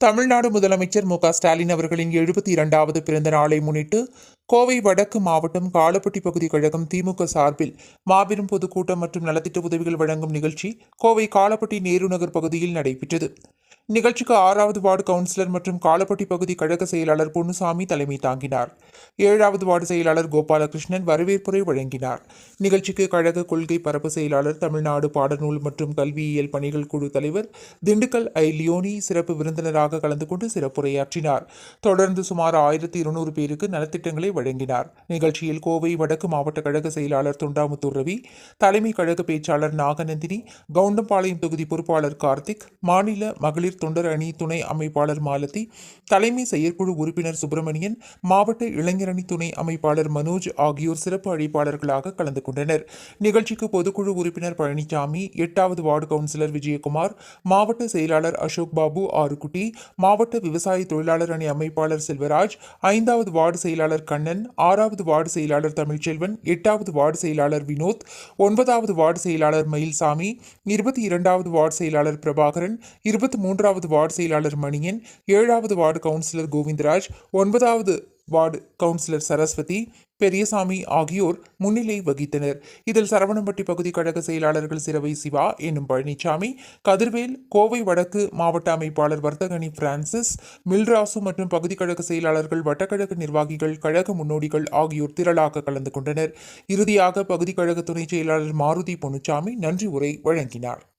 தமிழ்நாடு முதலமைச்சர் மு ஸ்டாலின் அவர்களின் எழுபத்தி இரண்டாவது பிறந்த நாளை முன்னிட்டு கோவை வடக்கு மாவட்டம் காலப்பட்டி பகுதி கழகம் திமுக சார்பில் மாபெரும் பொதுக்கூட்டம் மற்றும் நலத்திட்ட உதவிகள் வழங்கும் நிகழ்ச்சி கோவை காலப்பட்டி நேரு நகர் பகுதியில் நடைபெற்றது. நிகழ்ச்சிக்கு ஆறாவது வார்டு கவுன்சிலர் மற்றும் காலப்பட்டி பகுதி கழக செயலாளர் பொன்னுசாமி தலைமை தாங்கினார். ஏழாவது வார்டு செயலாளர் கோபாலகிருஷ்ணன் வரவேற்புரை வழங்கினார். நிகழ்ச்சிக்கு கழக கொள்கை பரப்பு செயலாளர் தமிழ்நாடு பாடநூல் மற்றும் கல்வியியல் பணிகள் குழு தலைவர் திண்டுக்கல் ஐ. லியோனி சிறப்பு விருந்தினராக கலந்து கொண்டு சிறப்புரையாற்றினார். தொடர்ந்து சுமார் ஆயிரத்தி இருநூறு பேருக்கு நலத்திட்டங்களை வழங்கினார். நிகழ்ச்சியில் கோவை வடக்கு மாவட்ட கழக செயலாளர் தொண்டாமுத்தூர் ரவி தலைமை கழக பேச்சாளர் நாகநந்தினி கவுண்டம்பாளையம் தொகுதி பொறுப்பாளர் கார்த்திக் மாநில மகளிர் தொண்டர் அணி துணை அமைப்பாளர் மாலதி தலைமை செயற்குழு உறுப்பினர் சுப்பிரமணியன் மாவட்ட இளைஞரணி துணை அமைப்பாளர் மனோஜ் ஆகியோர் சிறப்பு அழைப்பாளர்களாக கலந்து கொண்டனர். நிகழ்ச்சிக்கு பொதுக்குழு உறுப்பினர் பழனிசாமி எட்டாவது வார்டு கவுன்சிலர் விஜயகுமார் மாவட்ட செயலாளர் அசோக் பாபு ஆறுகுட்டி மாவட்ட விவசாய தொழிலாளர் அணி அமைப்பாளர் செல்வராஜ் ஐந்தாவது வார்டு செயலாளர் கண்ணன் ஆறாவது வார்டு செயலாளர் தமிழ்ச்செல்வன் எட்டாவது வார்டு செயலாளர் வினோத் ஒன்பதாவது வார்டு செயலாளர் மயில்சாமி இருபத்தி இரண்டாவது வார்டு செயலாளர் பிரபாகரன் இருபத்தி மூன்றாவது வார்டு செயலாளர் மணியன் ஏழாவது வார்டு கவுன்சிலர் கோவிந்தராஜ் ஒன்பதாவது வார்டு கவுன்சிலர் சரஸ்வதி பெரியசாமி ஆகியோர் முன்னிலை வகித்தனர். இதில் சரவணம்பட்டி பகுதி கழக செயலாளர்கள் சிறவை சிவா என்னும் பழனிசாமி கதிர்வேல் கோவை வடக்கு மாவட்ட அமைப்பாளர் வர்த்தகனி பிரான்சிஸ் மில்ராசு மற்றும் பகுதி கழக செயலாளர்கள் வட்டக்கழக நிர்வாகிகள் கழக முன்னோடிகள் ஆகியோர் திரளாக கலந்து கொண்டனர். இறுதியாக பகுதி கழக துணைச் செயலாளர் மாருதி பொன்னுச்சாமி நன்றி உரை வழங்கினார்.